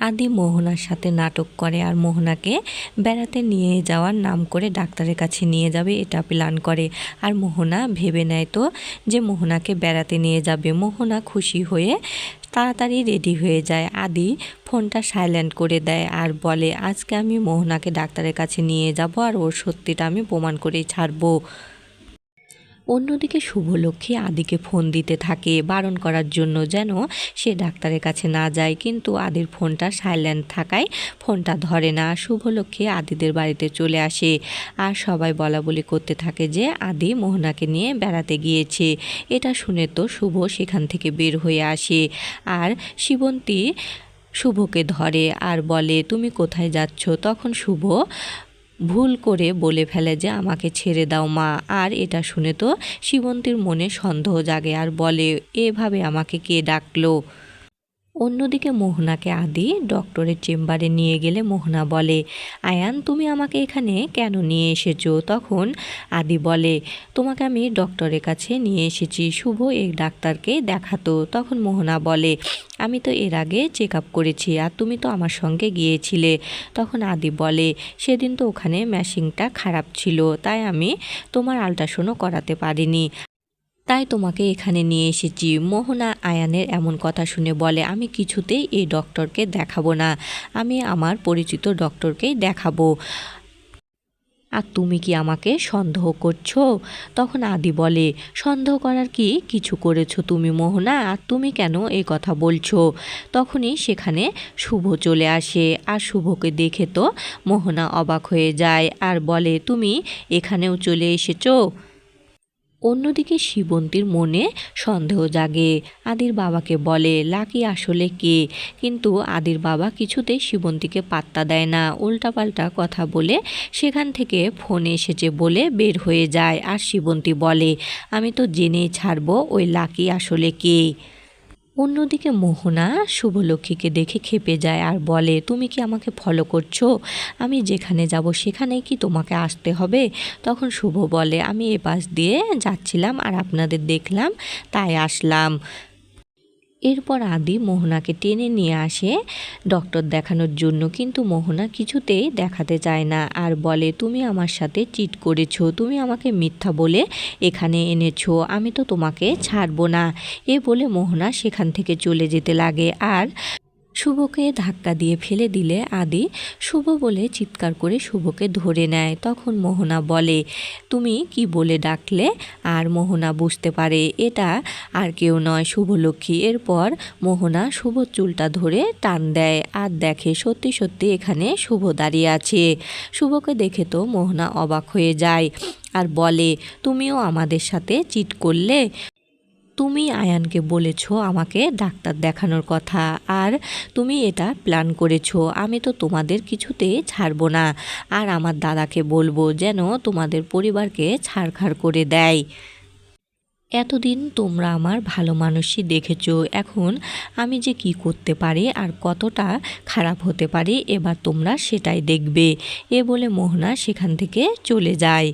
আদি মোহনার সাথে নাটক করে আর মোহনাকে বেড়াতে নিয়ে যাওয়ার নাম করে ডাক্তারের কাছে নিয়ে যাবে, এটা প্ল্যান করে। আর মোহনা ভেবে নেয় তো যে মোহনাকে বেড়াতে নিয়ে যাবে। মোহনা খুশি হয়ে তাড়াতাড়ি রেডি হয়ে যায়। আদি ফোনটা সাইলেন্ট করে দেয় আর বলে, আজকে আমি মোহনাকে ডাক্তারের কাছে নিয়ে যাব আর ওর সত্যিটা আমি প্রমাণ করেই ছাড়বো। অন্যদিকে শুভলক্ষ্মী আদিকে ফোন দিতে থাকে বারণ করার জন্য যেন সে ডাক্তারের কাছে না যায়। কিন্তু আদির ফোনটা সাইলেন্ট থাকায় ফোনটা ধরে না। শুভলক্ষ্মী আদিদের বাড়িতে চলে আসে। আর সবাই বলা বলি করতে থাকে যে, আদি মোহনাকে নিয়ে বেড়াতে গিয়েছে। এটা শুনে তো শুভ সেখান থেকে বের হয়ে আসে। আর শিবন্তী শুভকে ধরে আর বলে, তুমি কোথায় যাচ্ছ? তখন শুভ ভুল করে বলে ফেলে যে, আমাকে ছেড়ে দাও মা। আর এটা শুনে তো শিবন্তীর মনে সন্দেহ জাগে আর বলে, এভাবে আমাকে কে ডাকলো? অন্যদিকে মোহনাকে আদি ডক্টরের চেম্বারে নিয়ে গেলে মোহনা বলে, আয়ান, তুমি আমাকে এখানে কেন নিয়ে এসেছ? তখন আদি বলে, তোমাকে আমি ডক্টরের কাছে নিয়ে এসেছি, শুভ এই ডাক্তারকে দেখাতো। তখন মোহনা বলে, আমি তো এর আগে চেক আপ করেছি আর তুমি তো আমার সঙ্গে গিয়েছিলে। তখন আদি বলে, সেদিন তো ওখানে ম্যাশিংটা খারাপ ছিল, তাই আমি তোমার আল্ট্রাসাউন্ডও করাতে পারিনি। তাই তোমাকে এখানে নিয়ে এসেছি। মোহনা আয়ানের এমন কথা শুনে বলে, আমি কিছুতেই এই ডক্টরকে দেখাবো না। আমি আমার পরিচিত ডক্টরকেই দেখাবো। আর তুমি কি আমাকে সন্দেহ করছ? তখন আদি বলে, সন্দেহ করার কি কিছু করেছ তুমি, মোহনা? আর তুমি কেন এই কথা বলছো? তখনই সেখানে শুভ চলে আসে। আর শুভকে দেখে তো মোহনা অবাক হয়ে যায়। আর বলে, তুমি এখানেও চলে এসেছ? অন্যদিকে শিবন্তীর মনে সন্দেহ জাগে। আদির বাবাকে বলে, লাকি আসলে কে? কিন্তু আদির বাবা কিছুতেই শিবন্তীকে পাত্তা দেয় না। উল্টাপাল্টা কথা বলে সেখান থেকে ফোনে এসেছে বলে বের হয়ে যায়। আর শিবন্তী বলে, আমি তো জেনেই ছাড়বো ওই লাকি আসলে কে? অন্যদিকে মোহনা শুভলক্ষ্মীকে দেখে খেপে যায় আর বলে, তুমি কি আমাকে ফলো করছ? আমি যেখানে যাব সেখানে কি তোমাকে আসতে হবে? তখন শুভ বলে, আমি এ পাশ দিয়ে যাচ্ছিলাম আর আপনাদের দেখলাম, তাই আসলাম। এরপর আদি মোহনাকে টেনে নিয়ে আসে ডক্টর দেখানোর জন্য, কিন্তু মোহনা কিছুতেই দেখাতে চায় না আর বলে, তুমি আমার সাথে চিট করেছ, তুমি আমাকে মিথ্যা বলে এখানে এনেছো, আমি তো তোমাকে ছাড়বো না। এ বলে মোহনা সেখান থেকে চলে যেতে লাগে আর শুভকে ধাক্কা দিয়ে ফেলে দিলে আদি শুভ বলে চিৎকার করে শুভকে ধরে নেয়। তখন মোহনা বলে, তুমি কি বলে ডাকলে? আর মোহনা বুঝতে পারে এটা আর কেউ নয় শুভলক্ষ্মী। এরপর মোহনা শুভ চুলটা ধরে টান দেয় আর দেখে সত্যি সত্যি এখানে শুভ দাঁড়িয়ে আছে। শুভকে দেখে তো মোহনা অবাক হয়ে যায় আর বলে, তুমিও আমাদের সাথে চিট করলে? তুমি আয়ানকে বলেছ আমাকে ডাক্তার দেখানোর কথা, আর তুমি এটা প্ল্যান করেছ। আমি তো তোমাদের কিছুতে ছাড়বো না, আর আমার দাদাকে বলব যেন তোমাদের পরিবারকে ছাড়খাড় করে দেয়। এতদিন তোমরা আমার ভালো মানুষই দেখেছ, এখন আমি যে কি করতে পারি আর কতটা খারাপ হতে পারি, এবার তোমরা সেটাই দেখবে, এ বলে মোহনা সেখান থেকে চলে যায়।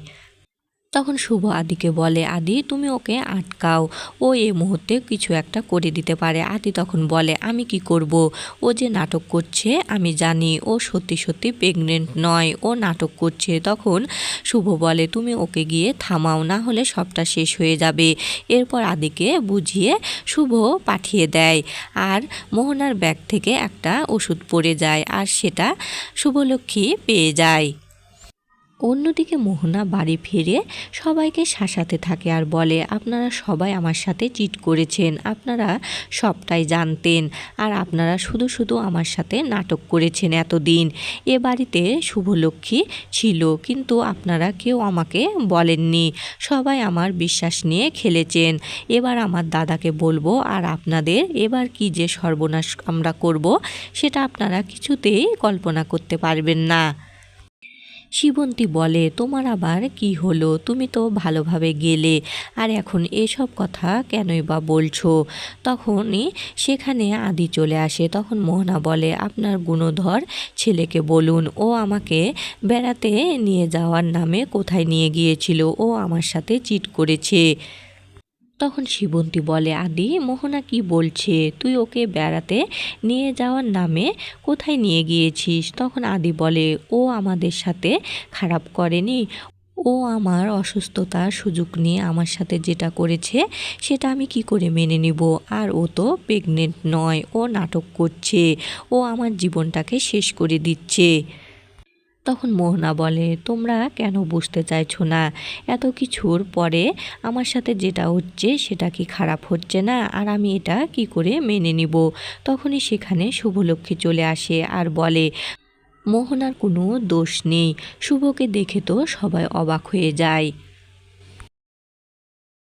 তখন শুভ আদিকে বলে, আদি, তুমি ওকে আটকাও। ও এই মুহূর্তে কিছু একটা করে দিতে পারে। আদি তখন বলে, আমি কি করব? ও যে নাটক করছে, আমি জানি। ও সত্যি সত্যি প্রেগনেন্ট নয়। ও নাটক করছে। তখন শুভ বলে, তুমি ওকে গিয়ে থামাও, না হলে সবটা শেষ হয়ে যাবে। এরপর আদিকে বুঝিয়ে শুভ পাঠিয়ে দেয়। আর মোহনার ব্যাগ থেকে একটা ওষুধ পড়ে যায়, আর সেটা শুভলক্ষ্মী পেয়ে যায়। অন্যদিকে মোহনা বাড়ি ফিরে সবাইকে শাসাতে থাকে আর বলে, আপনারা সবাই আমার সাথে চিট করেছেন, আপনারা সবটাই জানতেন আর আপনারা শুধু শুধু আমার সাথে নাটক করেছেন এতদিন। এ বাড়িতে শুভলক্ষ্মী ছিল, কিন্তু আপনারা কেউ আমাকে বলেননি। সবাই আমার বিশ্বাস নিয়ে খেলেছেন। এবার আমার দাদাকে বলব, আর আপনাদের এবার কি যে সর্বনাশ আমরা করব, সেটা আপনারা কিছুতেই কল্পনা করতে পারবেন না। শিবন্তী বলে, তোমার আবার কি হলো? তুমি তো ভালোভাবে গেলে। আর এখন এসব কথা কেনই বা বলছো? তখনই সেখানে আদি চলে আসে। তখন মোহনা বলে, আপনার গুণধর ছেলেকে বলুন। ও আমাকে বেড়াতে নিয়ে যাওয়ার নামে কোথায় নিয়ে গিয়েছিল? ও আমার সাথে চিট করেছে। তখন শিবন্তী বলে, আদি, মোহনা কি বলছে? তুই ওকে বেড়াতে নিয়ে যাওয়ার নামে কোথায় নিয়ে গিয়েছিস? তখন আদি বলে, ও আমাদের সাথে খারাপ করেনি। ও আমার অসুস্থতার সুযোগ নিয়ে আমার সাথে যেটা করেছে, সেটা আমি কি করে মেনে নিব? আর ও তো প্রেগনেন্ট নয়, ও নাটক করছে, ও আমার জীবনটাকে শেষ করে দিচ্ছে। তখন মোহনা বলে, তোমরা কেন বুঝতে চাইছো না? এত কিছুর পরে আমার সাথে যেটা হচ্ছে সেটা কি খারাপ হচ্ছে না? আর আমি এটা কি করে মেনে নিব? তখনই সেখানে শুভলক্ষ্মী চলে আসে আর বলে, মোহনার কোনো দোষ নেই। শুভকে দেখে তো সবাই অবাক হয়ে যায়।